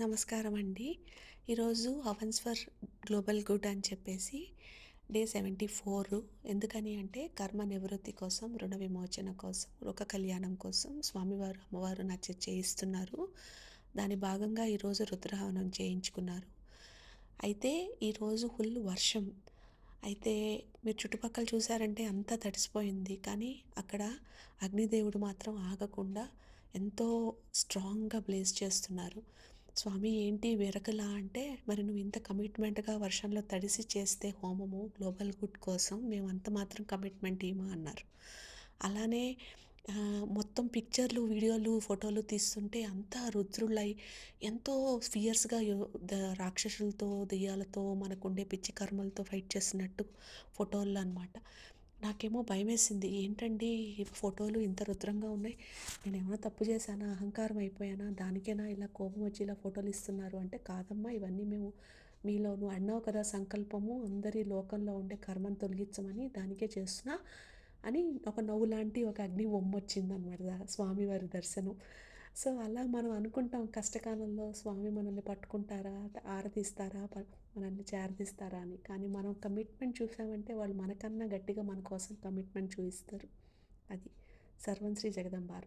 నమస్కారం అండి. ఈరోజు అవన్స్ ఫర్ గ్లోబల్ గుడ్ అని చెప్పేసి డే సెవెంటీ ఫోర్. ఎందుకని అంటే కర్మ నివృత్తి కోసం రుణ విమోచన కోసం లోక కళ్యాణం కోసం స్వామివారు అమ్మవారు నచ్చ చేయిస్తున్నారు. దాని భాగంగా ఈరోజు రుద్రహవనం చేయించుకున్నారు. అయితే ఈరోజు ఫుల్ వర్షం. అయితే మీరు చుట్టుపక్కల చూసారంటే అంతా తడిసిపోయింది. కానీ అక్కడ అగ్నిదేవుడు మాత్రం ఆగకుండా ఎంతో స్ట్రాంగ్గా బ్లేస్ చేస్తున్నారు. స్వామి ఏంటి వెరకలా అంటే మరి నువ్వు ఇంత కమిట్మెంట్గా వర్షంలో తడిసి చేస్తే హోమము గ్లోబల్ గుడ్ కోసం మేము అంత మాత్రం కమిట్మెంట్ ఇమా అన్నారు. అలానే మొత్తం పిక్చర్లు వీడియోలు ఫోటోలు తీస్తుంటే అంతా రుద్రులై ఎంతో ఫియర్స్గా రాక్షసులతో దెయ్యాలతో మనకుండే పిచ్చి కర్మలతో ఫైట్ చేసినట్టు ఫోటోలు అనమాట నాకేమో భయం వేసింది ఏంటండి ఫోటోలు ఇంత రుద్రంగా ఉన్నాయి. నేను ఏమైనా తప్పు చేశానా? అహంకారం అయిపోయానా? దానికైనా ఇలా కోపం వచ్చి ఇలా ఫోటోలు ఇస్తున్నారు అంటే కాదమ్మా. ఇవన్నీ మేము మీలో నువ్వు అన్నావు కదా సంకల్పము. అందరి లోకంలో ఉండే కర్మను తొలగించమని దానికే చేస్తున్నా అని ఒక నవ్వు లాంటి ఒక అగ్ని ఒమ్మొచ్చిందనమాట స్వామివారి దర్శనం. సో అలా మనం అనుకుంటాం కష్టకాలంలో స్వామి మనల్ని పట్టుకుంటారా? ఆరదిస్తారా ప- మనల్ని చేరదీస్తారా? అని. కానీ మనం కమిట్మెంట్ చూసామంటే వాళ్ళు మనకన్నా గట్టిగా మన కోసం కమిట్మెంట్ చూపిస్తారు అది సర్వం శ్రీ జగదంబార్.